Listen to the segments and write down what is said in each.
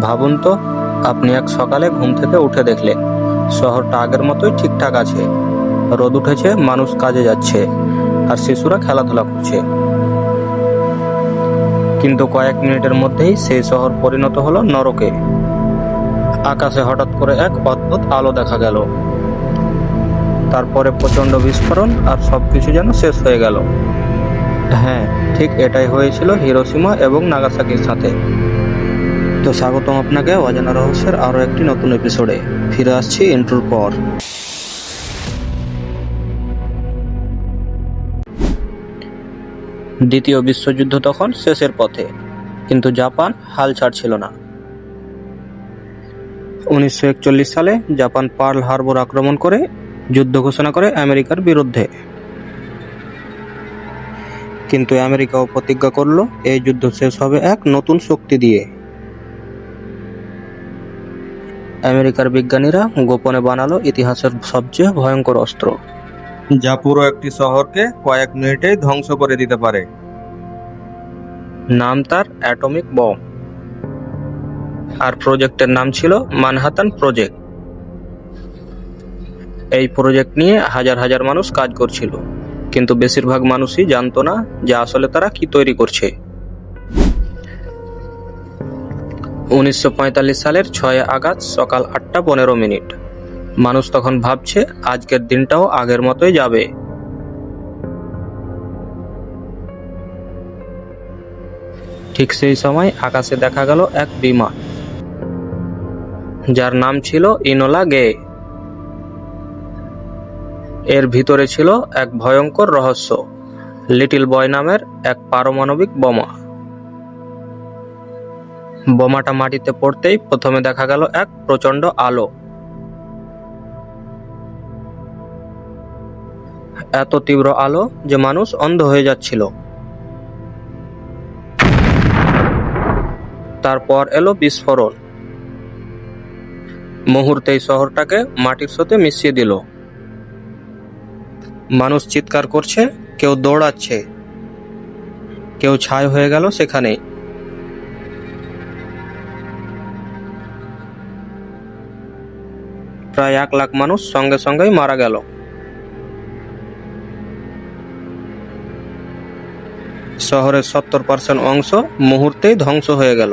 ভাবুন তো, আপনি এক সকালে ঘুম থেকে উঠে দেখলেন, শহরটা আগের মতোই ঠিকঠাক আছে। রোদ উঠেছে, মানুষ কাজে যাচ্ছে, আর শিশুরা খেলাধুলা করছে। কিন্তু কয়েক মিনিটের মধ্যেই সেই শহর পরিণত হলো নরকে। আকাশে হঠাৎ করে এক অদ্ভুত আলো দেখা গেল। তারপরে প্রচণ্ড বিস্ফোরণ, আর সবকিছু যেন শেষ হয়ে গেল। হ্যাঁ ঠিক এটাই হয়েছিল হিরোসীমা এবং নাগাসাকির সাথে। তো স্বাগতম আপনাকে অজানা রহস্যের আরও একটি নতুন এপিসোডে ফিরে আসছি ইন্ট্রোর পর। দ্বিতীয় বিশ্বযুদ্ধ তখন শেষের পথে, কিন্তু জাপান হাল ছাড়ছিল না। উনিশশো একচল্লিশ সালে জাপান পার্ল হারবার আক্রমণ করে যুদ্ধ ঘোষণা করে আমেরিকার বিরুদ্ধে। কিন্তু আমেরিকাও প্রতিজ্ঞা করল, এই যুদ্ধ শেষ হবে এক নতুন শক্তি দিয়ে। আমেরিকার বিজ্ঞানীরা গোপনে বানালো ইতিহাসের সবচেয়ে ভয়ঙ্কর অস্ত্র। যা পুরো একটি শহরকে কয়েক মিনিটেই ধ্বংস করে দিতে পারে। নাম তার অ্যাটমিক বম। আর প্রজেক্টের নাম ছিল মানহাতান প্রজেক্ট। এই প্রজেক্ট নিয়ে হাজার হাজার মানুষ কাজ করছিল কিন্তু বেশিরভাগ মানুষই জানতো না যে আসলে তারা কি তৈরি করছে। উনিশশো পঁয়তাল্লিশ সালের ছয় আগস্ট সকাল আটটা পনেরো মিনিট। মানুষ তখন ভাবছে, আজকের দিনটাও আগের মতোই যাবে। ঠিক সেই সময় আকাশে দেখা গেল এক বিমান। যার নাম ছিল ইনোলা গে। এর ভিতরে ছিল এক ভয়ঙ্কর রহস্য। লিটল বয় নামের এক পারমাণবিক বোমা। বোমাটা মাটিতে পড়তেই প্রথমে দেখা গেল এক প্রচণ্ড আলো। এত তীব্র আলো যে মানুষ অন্ধ হয়ে যাচ্ছিল। তারপর এলো বিস্ফোরণ। মুহূর্তেই শহরটাকে মাটির সাথে মিশিয়ে দিল। মানুষ চিৎকার করছে, কেউ দৌড়াচ্ছে, কেউ ছাই হয়ে গেল সেখানে প্রায় এক লাখ মানুষ সঙ্গে সঙ্গেই মারা গেল। শহরের সত্তর পার্সেন্ট অংশ মুহূর্তেই ধ্বংস হয়ে গেল।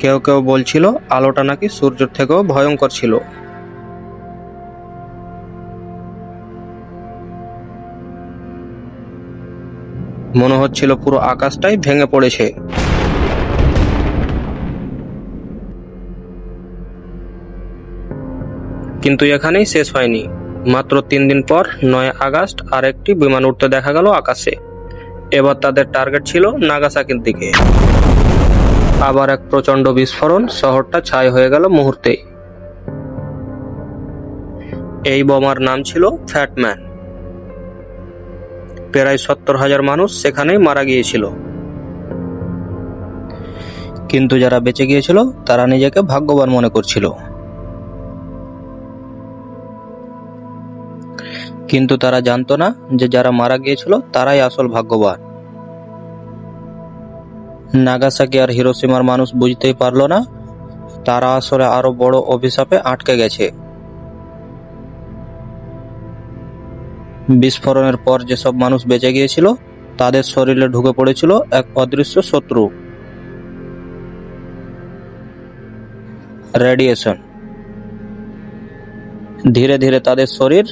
কেউ কেউ বলছিল, আলোটা নাকি সূর্যের থেকেও ভয়ঙ্কর ছিল। মনে হচ্ছিল পুরো আকাশটাই ভেঙে পড়েছে। কিন্তু এখানেই শেষ হয়নি। মাত্র তিন দিন পর, নয় আগস্ট, আরেকটি বিমান উঠতে দেখা গেল আকাশে। এবার তাদের টার্গেট ছিল নাগাসাকির দিকে। আবার এক প্রচণ্ড বিস্ফোরণ শহরটা ছাই হয়ে গেল মুহূর্তেই। এই বোমার নাম ছিল ফ্যাটম্যান। প্রায় সত্তর হাজার মানুষ সেখানেই মারা গিয়েছিল। কিন্তু যারা বেঁচে গিয়েছিল, তারা নিজেকে ভাগ্যবান মনে করছিল। কিন্তু তারা জানতো না যে যারা মারা গিয়েছিল, তারাই আসল ভাগ্যবান। নাগাসাকি আর হিরোসীমার মানুষ বুঝতেই পারল না, তারা আসলে আরও বড় অভিশাপে আটকে গেছে। বিস্ফোরণের পর যেসব মানুষ বেঁচে গিয়েছিল, তাদের শরীরে ঢুকে পড়েছিল এক অদৃশ্য শত্রু। রেডিয়েশন। ধীরে ধীরে তাদের শরীর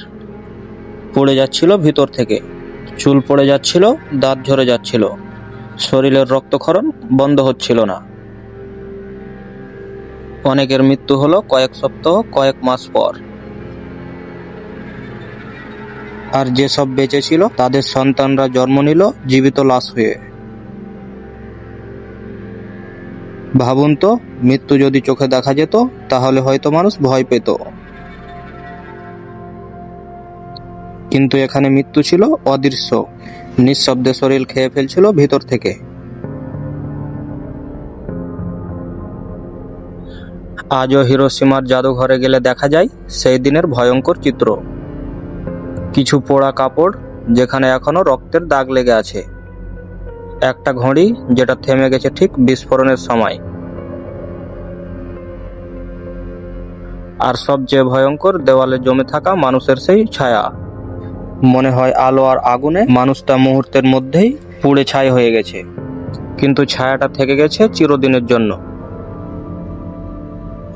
পড়ে যাচ্ছিল ভিতর থেকে। চুল পড়ে যাচ্ছিল, দাঁত ঝরে যাচ্ছিল। শরীরের রক্তক্ষরণ বন্ধ হচ্ছিল না। অনেকের মৃত্যু হলো কয়েক সপ্তাহ, কয়েক মাস পর। আর যেসব বেঁচে ছিল, তাদের সন্তানরা জন্ম নিল, জীবিত লাশ হয়ে। ভাবুন তো, মৃত্যু যদি চোখে দেখা যেত, তাহলে হয়তো মানুষ ভয় পেত। কিন্তু এখানে মৃত্যু ছিল অদৃশ্য। নিঃশব্দে শরীর খেয়ে ফেলছিল ভিতর থেকে। আজও হিরোসীমার জাদুঘরে গেলে দেখা যায়, সেই দিনের ভয়ঙ্কর চিত্র। কিছু পোড়া কাপড় যেখানে এখনও রক্তের দাগ লেগে আছে। একটা ঘড়ি যেটা থেমে গেছে ঠিক বিস্ফোরণের সময়। আর সবচেয়ে ভয়ঙ্কর দেওয়ালে জমে থাকা মানুষের সেই ছায়া। মনে হয় আলো আর আগুনে মানুষটা মুহূর্তের মধ্যেই পুড়ে ছাই হয়ে গেছে। কিন্তু ছায়াটা থেকে গেছে চিরদিনের জন্য।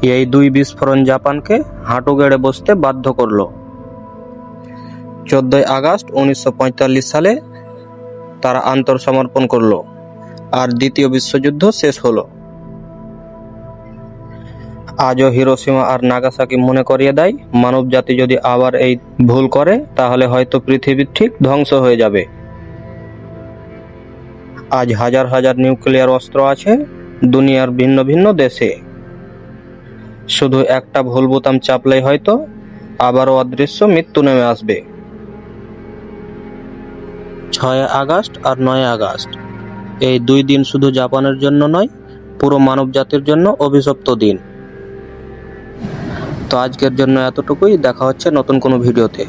এই দুই বিস্ফোরণ জাপানকে হাঁটু গেড়ে বসতে বাধ্য করল। চোদ্দই আগস্ট উনিশশো পঁয়তাল্লিশ সালে তারা আত্মসমর্পণ করল আর দ্বিতীয় বিশ্বযুদ্ধ শেষ হলো। আজও হিরোসীমা আর নাগাসাকি মনে করিয়ে দেয়, মানব জাতি যদি আবার এই ভুল করে, তাহলে হয়তো পৃথিবী ঠিক ধ্বংস হয়ে যাবে। আজ হাজার হাজার নিউক্লিয়ার অস্ত্র আছে দুনিয়ার ভিন্ন ভিন্ন দেশে। শুধু একটা ভুল বোতাম চাপলেই হয়তো আবারও অদৃশ্য মৃত্যু নেমে আসবে। ছয় আগস্ট আর নয় আগস্ট। এই দুই দিন শুধু জাপানের জন্য নয়, পুরো মানব জাতির জন্য অভিশপ্ত দিন। তো আজকের জন্য এতটুকুই। দেখা হচ্ছে নতুন কোনো ভিডিওতে।